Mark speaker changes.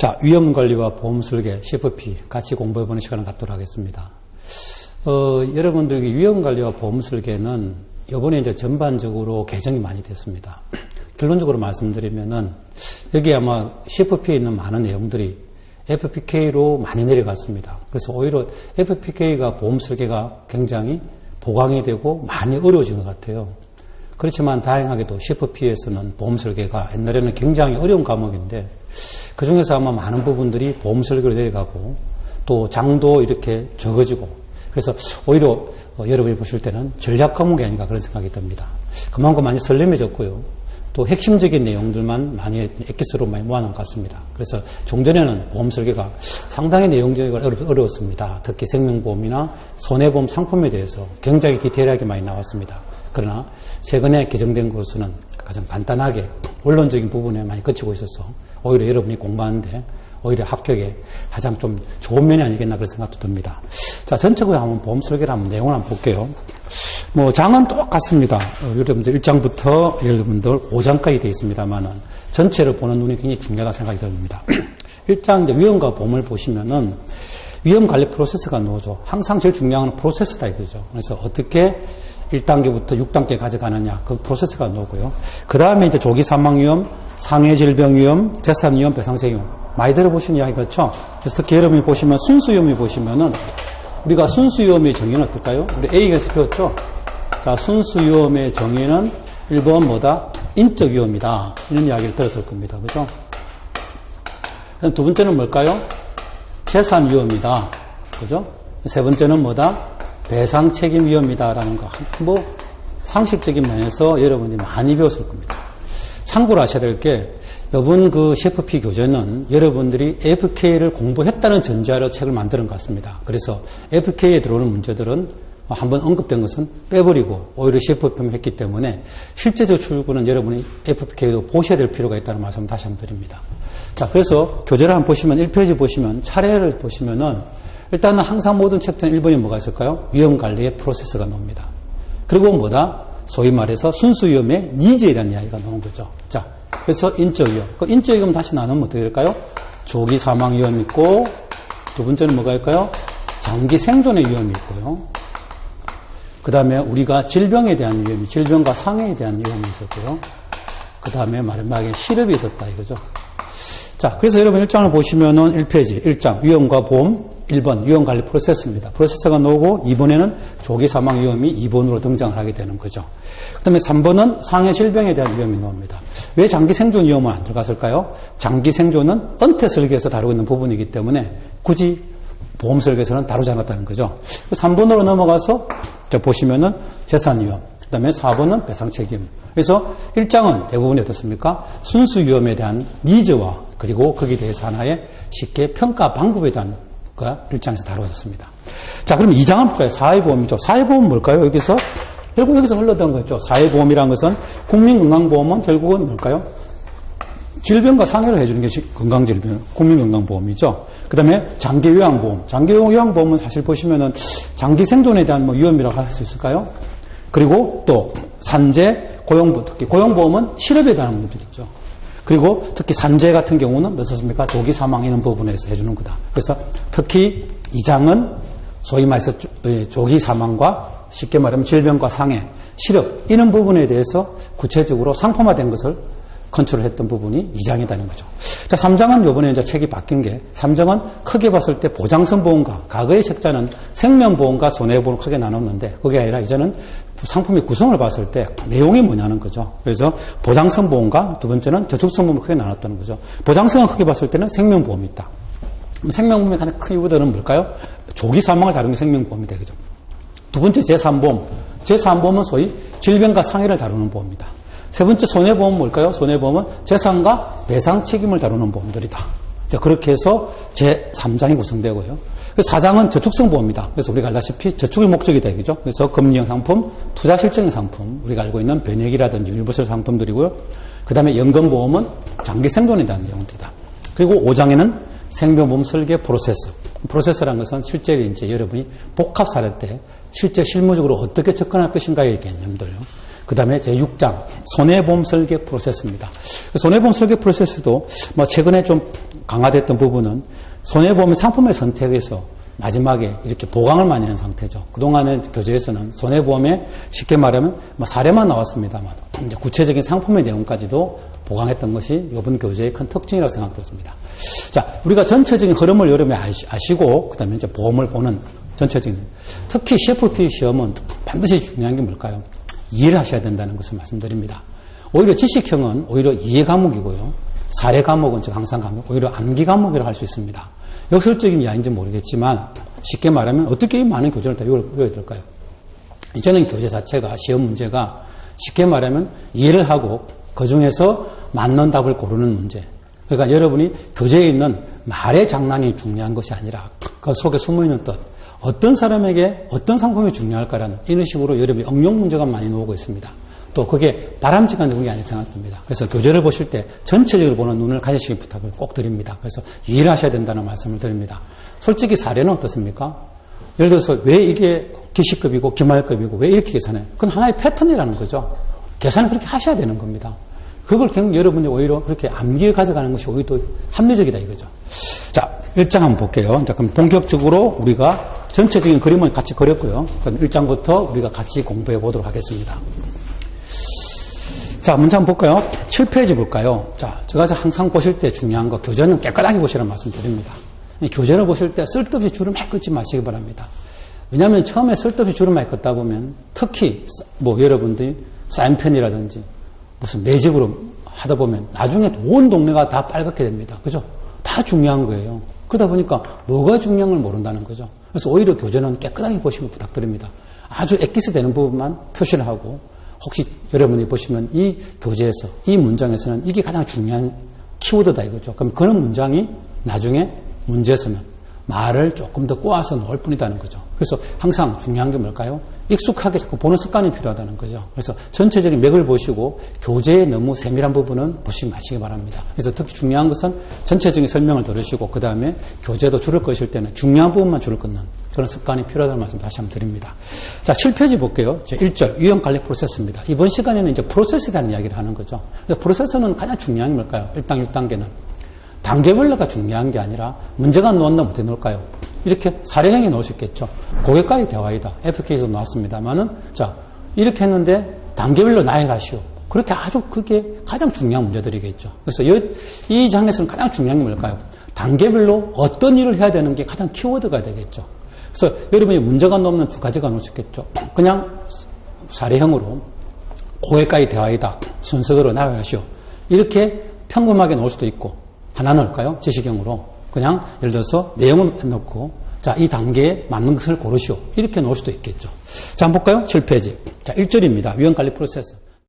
Speaker 1: 자, 위험관리와 보험설계, CFP 같이 공부해보는 시간을 갖도록 하겠습니다. 어, 여러분들에게 위험관리와 보험설계는 이번에 이제 전반적으로 개정이 많이 됐습니다. 결론적으로 말씀드리면은 여기 아마 CFP에 있는 많은 내용들이 FPK로 많이 내려갔습니다. 그래서 오히려 FPK가 보험 설계가 굉장히 보강이 되고 많이 어려워진 것 같아요. 그렇지만 다행하게도 CFP에서는 보험 설계가 옛날에는 굉장히 어려운 과목인데 그 중에서 아마 많은 부분들이 보험 설계로 내려가고 또 장도 이렇게 적어지고 그래서 오히려 어, 여러분이 보실 때는 전략 과목이 아닌가 그런 생각이 듭니다. 그만큼 많이 설렘해졌고요. 또 핵심적인 내용들만 많이 엑기스로 많이 모아놓은 것 같습니다. 그래서 종전에는 보험 설계가 상당히 내용적이고 어려웠습니다. 특히 생명보험이나 손해보험 상품에 대해서 굉장히 디테일하게 많이 나왔습니다. 그러나 최근에 개정된 것은 가장 간단하게 원론적인 부분에 많이 거치고 있어서 오히려 여러분이 공부하는데 오히려 합격에 가장 좀 좋은 면이 아니겠나 그런 생각도 듭니다. 자, 전체적으로 한번 보험 설계를 한번 내용을 한번 볼게요. 뭐, 장은 똑같습니다. 어, 여러분들 1장부터 여러분들 5장까지 되어 있습니다만은 전체를 보는 눈이 굉장히 중요하다고 생각이 듭니다. 1장 이제 위험과 보험을 보시면은 위험 관리 프로세스가 나오죠. 항상 제일 중요한 건 프로세스다 이거죠. 그래서 어떻게 1단계부터 6단계 가져가느냐 그 프로세스가 나오고요. 그 다음에 이제 조기 사망 위험, 상해 질병 위험, 재산 위험, 배상 책임 많이 들어보신 이야기 그렇죠? 그래서 특히 여러분이 보시면 순수 위험이 보시면은 우리가 순수 위험의 정의는 어떨까요? 우리 A에서 배웠죠? 자, 순수 위험의 정의는 1번 뭐다? 인적 위험이다. 이런 이야기를 들었을 겁니다. 그죠? 두 번째는 뭘까요? 재산 위험이다. 그죠? 세 번째는 뭐다? 배상 책임 위험이다라는 거. 뭐, 상식적인 면에서 여러분이 많이 배웠을 겁니다. 참고로 하셔야 될 게, 이번 그 CFP 교재는 여러분들이 FK를 공부했다는 전제하로 책을 만드는 것 같습니다. 그래서 FK에 들어오는 문제들은 한번 언급된 것은 빼버리고 오히려 CFP만 했기 때문에 실제적 출구는 여러분이 FK도 보셔야 될 필요가 있다는 말씀 을 다시 한번 드립니다. 자, 그래서 교재를 한번 보시면 1페이지 보시면 차례를 보시면은 일단은 항상 모든 챕터는 1번이 뭐가 있을까요? 위험 관리의 프로세스가 나옵니다. 그리고 뭐다? 소위 말해서 순수 위험의 대한 이야기가 나온 거죠. 자, 그래서 인적 위험. 그 인적 위험 다시 나누면 어떻게 될까요? 조기 사망 위험 있고 두 번째는 뭐가 있을까요? 장기 생존의 위험이 있고요. 그 다음에 우리가 질병에 대한 위험이, 질병과 상해에 대한 위험이 있었고요. 그 다음에 마지막에 실업이 있었다 이거죠. 자, 그래서 여러분 1장을 보시면은 1페이지, 1장, 위험과 보험, 1번, 위험관리 프로세스입니다. 프로세스가 나오고 2번에는 조기 사망 위험이 2번으로 등장을 하게 되는 거죠. 그 다음에 3번은 상해 질병에 대한 위험이 나옵니다. 왜 장기 생존 위험은 안 들어갔을까요? 장기 생존은 은퇴 설계에서 다루고 있는 부분이기 때문에 굳이 보험 설계에서는 다루지 않았다는 거죠. 3번으로 넘어가서 보시면은 재산 위험, 그 다음에 4번은 배상 책임. 그래서 1장은 대부분이 어떻습니까? 순수 위험에 대한 니즈와 그리고 거기에 대해서 하나의 쉽게 평가 방법에 대한 가 1장에서 다루어졌습니다. 자, 그럼 2장은 볼까요? 사회보험이죠. 사회보험은 뭘까요? 여기서 결국 여기서 흘러던 거죠. 사회보험이라는 것은 국민건강보험은 결국은 뭘까요? 질병과 상해를 해주는 게 건강질병, 국민건강보험이죠. 그 다음에 장기요양보험. 장기요양보험은 사실 보시면은 장기 생존에 대한 뭐 위험이라고 할 수 있을까요? 그리고 또 산재, 고용보험, 특히 고용보험은 실업에 대한 문제죠. 그리고 특히 산재 같은 경우는 어떻습니까? 조기 사망 이런 부분에서 해주는 거다. 그래서 특히 이 장은 소위 말해서 조기 사망과 쉽게 말하면 질병과 상해, 실업 이런 부분에 대해서 구체적으로 상품화된 것을 컨트롤했던 부분이 2장이다는 거죠. 자, 3장은 요번에 이제 책이 바뀐 게 3장은 크게 봤을 때 보장성 보험과 과거의 책자는 생명보험과 손해보험을 크게 나눴는데 그게 아니라 이제는 상품의 구성을 봤을 때 내용이 뭐냐는 거죠. 그래서 보장성 보험과 두 번째는 저축성 보험을 크게 나눴다는 거죠. 보장성을 크게 봤을 때는 생명보험이 있다. 생명보험의 가장 큰 이유들은 뭘까요? 조기 사망을 다루는 게 생명보험이 되겠죠. 두 번째 제3보험. 제3보험은 소위 질병과 상해를 다루는 보험이다. 세 번째 손해보험은 뭘까요? 손해보험은 재산과 배상 책임을 다루는 보험들이다. 그렇게 해서 제3장이 구성되고요. 4장은 그 저축성 보험이다. 그래서 우리가 알다시피 저축의 목적이 되겠죠. 그래서 금리형 상품, 투자 실증 상품, 우리가 알고 있는 변액이라든지 유니버설 상품들이고요. 그 다음에 연금 보험은 장기 생존에 대한 내용들이다. 그리고 5장에는 생명보험 설계 프로세스. 프로세스라는 것은 실제 이제 여러분이 복합 사례 때 실제 실무적으로 어떻게 접근할 것인가의 개념들요. 그 다음에 제6장 손해보험 설계 프로세스입니다. 손해보험 설계 프로세스도 뭐 최근에 좀 강화됐던 부분은 손해보험 상품의 선택에서 마지막에 이렇게 보강을 많이 한 상태죠. 그동안의 교재에서는 손해보험에 쉽게 말하면 뭐 사례만 나왔습니다만 구체적인 상품의 내용까지도 보강했던 것이 이번 교재의 큰 특징이라고 생각되습니다. 자, 우리가 전체적인 흐름을 여름에 아시고 그다음에 이제 보험을 보는 전체적인 특히 CFP 시험은 반드시 중요한 게 뭘까요? 이해를 하셔야 된다는 것을 말씀드립니다. 오히려 지식형은 오히려 이해 과목이고요. 사례 과목은 즉 항상 과목, 오히려 암기 과목이라고 할 수 있습니다. 역설적인 이야기인지 모르겠지만 쉽게 말하면 어떻게 이 많은 교재를 다 외워야 될까요? 이전엔 교재 자체가 시험 문제가 쉽게 말하면 이해를 하고 그 중에서 맞는 답을 고르는 문제. 그러니까 여러분이 교재에 있는 말의 장난이 중요한 것이 아니라 그 속에 숨어 있는 뜻. 어떤 사람에게 어떤 상품이 중요할까라는 이런 식으로 여러분이 응용 문제가 많이 나오고 있습니다. 또 그게 바람직한 적이 아니라 생각됩니다. 그래서 교재를 보실 때 전체적으로 보는 눈을 가지시기 부탁을 꼭 드립니다. 그래서 이해를 하셔야 된다는 말씀을 드립니다. 솔직히 사례는 어떻습니까? 예를 들어서 왜 이게 기시급이고 기말급이고 왜 이렇게 계산해? 그건 하나의 패턴이라는 거죠. 계산을 그렇게 하셔야 되는 겁니다. 그걸 결국 여러분이 오히려 그렇게 암기에 가져가는 것이 오히려 또 합리적이다 이거죠. 자, 1장 한번 볼게요. 자, 그럼 본격적으로 우리가 전체적인 그림을 같이 그렸고요. 그럼 1장부터 우리가 같이 공부해 보도록 하겠습니다. 자, 문제 한번 볼까요? 7페이지 볼까요? 자, 제가 항상 보실 때 중요한 거, 교재는 깨끗하게 보시라는 말씀 드립니다. 교재를 보실 때 쓸데없이 막 긋지 마시기 바랍니다. 왜냐하면 처음에 쓸데없이 많이 긋다 보면 특히 뭐 여러분들이 사인펜이라든지 무슨 매직으로 하다 보면 나중에 온 동네가 다 빨갛게 됩니다. 그죠? 다 중요한 거예요. 그러다 보니까 뭐가 중요한 걸 모른다는 거죠. 그래서 오히려 교재는 깨끗하게 보시고 부탁드립니다. 아주 엑기스 되는 부분만 표시를 하고 혹시 여러분이 보시면 이 교재에서 이 문장에서는 이게 가장 중요한 키워드다 이거죠. 그럼 그런 문장이 나중에 문제에서는 말을 조금 더 꼬아서 넣을 뿐이다는 거죠. 그래서 항상 중요한 게 뭘까요? 익숙하게 자꾸 보는 습관이 필요하다는 거죠. 그래서 전체적인 맥을 보시고 교재의 너무 세밀한 부분은 보시지 마시기 바랍니다. 그래서 특히 중요한 것은 전체적인 설명을 들으시고 그 다음에 교재도 줄을 꺼실 때는 중요한 부분만 줄을 끊는 그런 습관이 필요하다는 말씀 다시 한번 드립니다. 자, 7페이지 볼게요. 1절 유형 관리 프로세스입니다. 이번 시간에는 이제 프로세스에 대한 이야기를 하는 거죠. 프로세스는 가장 중요한 게 뭘까요? 1당 6단계는 단계별로가 중요한 게 아니라 문제가 놓는다 어떻게 놓을까요? 이렇게 사례형이 넣을 수 있겠죠. 고객과의 대화이다. FK에서 나왔습니다만은 자 이렇게 했는데 단계별로 나열하시오. 그렇게 아주 그게 가장 중요한 문제들이겠죠. 그래서 이 장에서는 가장 중요한 게 뭘까요? 단계별로 어떤 일을 해야 되는 게 가장 키워드가 되겠죠. 그래서 여러분이 문제가 넘는 두 가지가 놓을 수 있겠죠. 그냥 사례형으로 고객과의 대화이다. 순서대로 나열하시오. 이렇게 평범하게 놓을 수도 있고 하나 넣을까요? 지식형으로. 그냥 예를 들어서 내용은 넣고 자, 이 단계에 맞는 것을 고르시오. 이렇게 넣을 수도 있겠죠. 자, 한번 볼까요? 7페이지. 자, 1절입니다. 위원관리 프로세스.